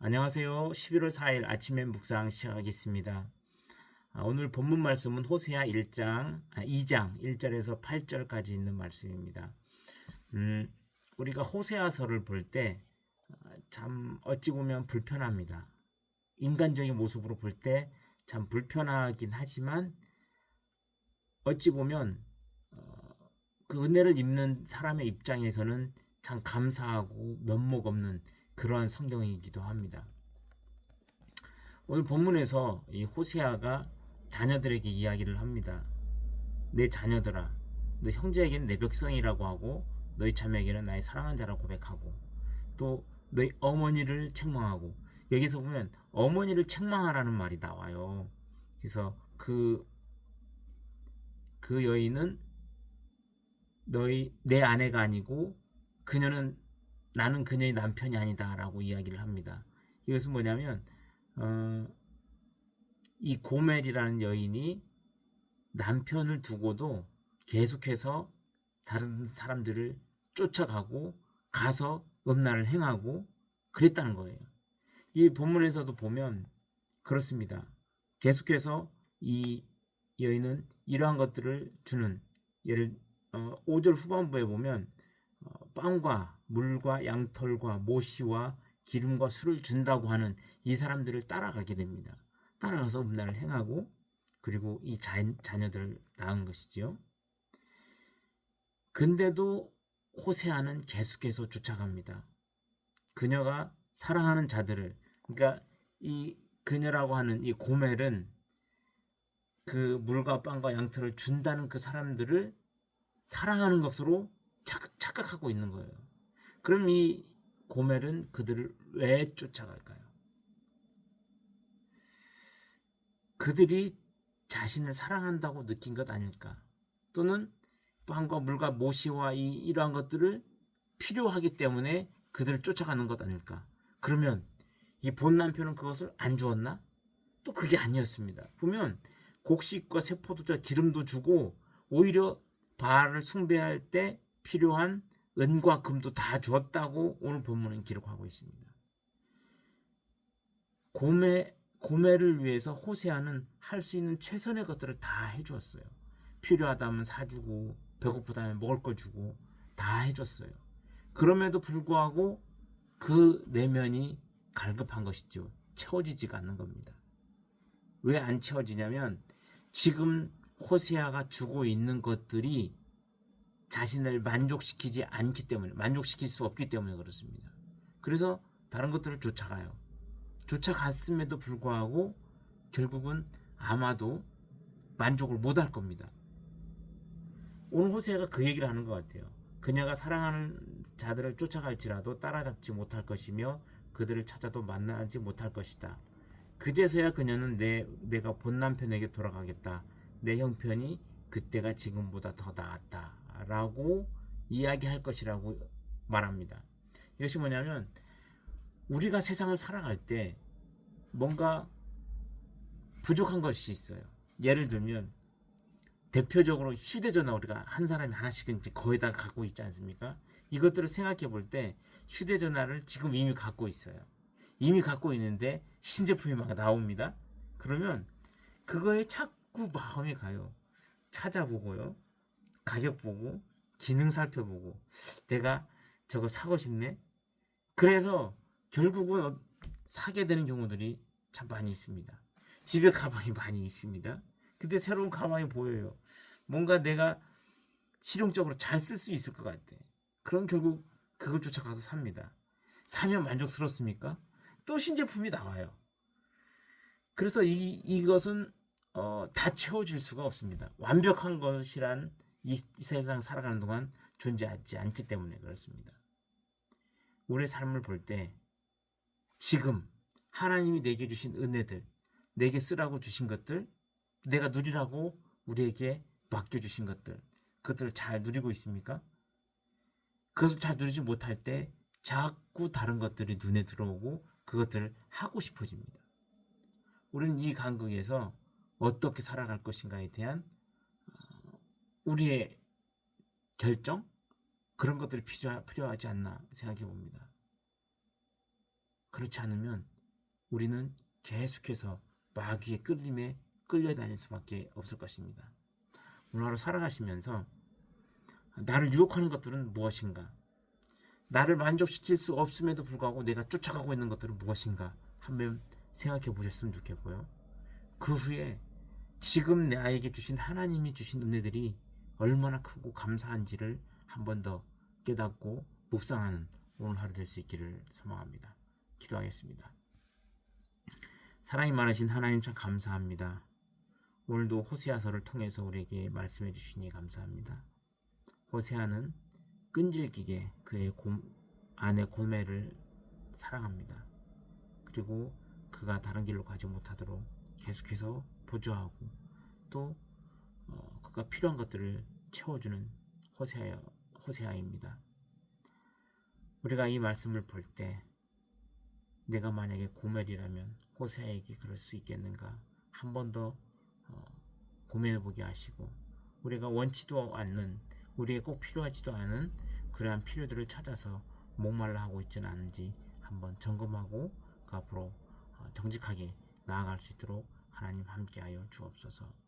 안녕하세요. 11월 4일 아침에 묵상 시작하겠습니다. 아, 오늘 본문 말씀은 호세아 1장, 아, 2장 1절에서 8절까지 있는 말씀입니다. 음, 우리가 호세아서를 볼 때 참 어찌 보면 불편합니다. 인간적인 모습으로 볼 때 참 불편하긴 하지만 어찌 보면 어, 그 은혜를 입는 사람의 입장에서는 참 감사하고 면목 없는 그러한 성경이기도 합니다. 오늘 본문에서 이 호세아가 자녀들에게 이야기를 합니다. 내 자녀들아, 너 형제에게는 내 백성이라고 하고 너희 자매에게는 나의 사랑하는 자라고 고백하고 또 너희 어머니를 책망하고 여기서 보면 어머니를 책망하라는 말이 나와요. 그래서 그, 그 여인은 너희 내 아내가 아니고 그녀는 나는 그녀의 남편이 아니다라고 이야기를 합니다. 이것은 뭐냐면 어, 이 고멜이라는 여인이 남편을 두고도 계속해서 다른 사람들을 쫓아가고 가서 음란을 행하고 그랬다는 거예요. 이 본문에서도 보면 그렇습니다. 계속해서 이 여인은 이러한 것들을 주는 예를 어, 5절 후반부에 보면 어, 빵과 물과 양털과 모시와 기름과 술을 준다고 하는 이 사람들을 따라가게 됩니다. 따라가서 음란을 행하고 그리고 이 자, 자녀들을 낳은 것이지요. 근데도 호세아는 계속해서 쫓아갑니다. 그녀가 사랑하는 자들을 그러니까 이 그녀라고 하는 이 고멜은 그 물과 빵과 양털을 준다는 그 사람들을 사랑하는 것으로 착각하고 있는 거예요. 그럼 이 고멜은 그들을 왜 쫓아갈까요? 그들이 자신을 사랑한다고 느낀 것 아닐까? 또는 빵과 물과 모시와 이, 이러한 것들을 필요하기 때문에 그들을 쫓아가는 것 아닐까? 그러면 이 본 남편은 그것을 안 주었나? 또 그게 아니었습니다. 보면 곡식과 세포도 기름도 주고 오히려 바알을 숭배할 때 필요한 은과 금도 다 주었다고 오늘 본문은 기록하고 있습니다. 고매 고매를 위해서 호세아는 할 수 있는 최선의 것들을 다 해주었어요. 필요하다면 사주고 배고프다면 먹을 거 주고 다 해줬어요. 그럼에도 불구하고 그 내면이 갈급한 것이죠. 채워지지가 않는 겁니다. 왜 안 채워지냐면 지금 호세아가 주고 있는 것들이 자신을 만족시키지 않기 때문에 만족시킬 수 없기 때문에 그렇습니다. 그래서 다른 것들을 쫓아가요. 쫓아갔음에도 불구하고 결국은 아마도 만족을 못 할 겁니다. 오늘 호세가 그 얘기를 하는 것 같아요. 그녀가 사랑하는 자들을 쫓아갈지라도 따라잡지 못할 것이며 그들을 찾아도 만나지 못할 것이다. 그제서야 그녀는 내, 내가 본 남편에게 돌아가겠다. 내 형편이 그때가 지금보다 더 나았다. 라고 이야기할 것이라고 말합니다. 이것이 뭐냐면 우리가 세상을 살아갈 때 뭔가 부족한 것이 있어요. 예를 들면 대표적으로 휴대전화 우리가 한 사람이 하나씩은 거의 다 갖고 있지 않습니까? 이것들을 생각해 볼 때 휴대전화를 지금 이미 갖고 있어요. 이미 갖고 있는데 신제품이 막 나옵니다. 그러면 그거에 자꾸 마음이 가요. 찾아보고요. 가격 보고 기능 살펴보고 내가 저거 사고 싶네. 그래서 결국은 어, 사게 되는 경우들이 참 많이 있습니다. 집에 가방이 많이 있습니다. 근데 새로운 가방이 보여요. 뭔가 내가 실용적으로 잘 쓸 수 있을 것 같아. 그럼 결국 그걸 쫓아가서 삽니다. 사면 만족스럽습니까? 또 신제품이 나와요. 그래서 이, 이것은 어, 다 채워질 수가 없습니다. 완벽한 것이란 이, 이 세상 살아가는 동안 존재하지 않기 때문에 그렇습니다. 우리의 삶을 볼 때 지금 하나님이 내게 주신 은혜들, 내게 쓰라고 주신 것들, 내가 누리라고 우리에게 맡겨주신 것들, 그것들을 잘 누리고 있습니까? 그것을 잘 누리지 못할 때 자꾸 다른 것들이 눈에 들어오고 그것들을 하고 싶어집니다. 우리는 이 간극에서 어떻게 살아갈 것인가에 대한 우리의 결정 그런 것들이 필요하, 지 않나 생각해 봅니다. 그렇지 않으면 우리는 계속해서 마귀의 끌림에 끌려다닐 수밖에 없을 것입니다. 오늘 하루 살아가시면서 나를 유혹하는 것들은 무엇인가? 나를 만족시킬 수 없음에도 불구하고 내가 쫓아가고 있는 것들은 무엇인가? 한번 생각해 보셨으면 좋겠고요. 그 후에 지금 나에게 주신 하나님이 주신 은혜들이 얼마나 크고 감사한지를 한 번 더 깨닫고 묵상하는 오늘 하루 될 수 있기를 소망합니다. 기도하겠습니다. 사랑이 많으신 하나님 참 감사합니다. 오늘도 호세아서를 통해서 우리에게 말씀해 주시니 감사합니다. 호세아는 끈질기게 그의 곰, 아내 고매를 사랑합니다. 그리고 그가 다른 길로 가지 못하도록 계속해서 보조하고 또 어, 그가 필요한 것들을 채워주는 호세아, 호세아입니다. 우리가 이 말씀을 볼 때 내가 만약에 고멜이라면 호세아에게 그럴 수 있겠는가 한 번더 어, 고민해 보게 하시고 우리가 원치도 않는 우리에게 꼭 필요하지도 않은 그러한 필요들을 찾아서 목말라 하고 있지는 않은지 한번 점검하고 그 앞으로 어, 정직하게 나아갈 수 있도록 하나님 함께하여 주옵소서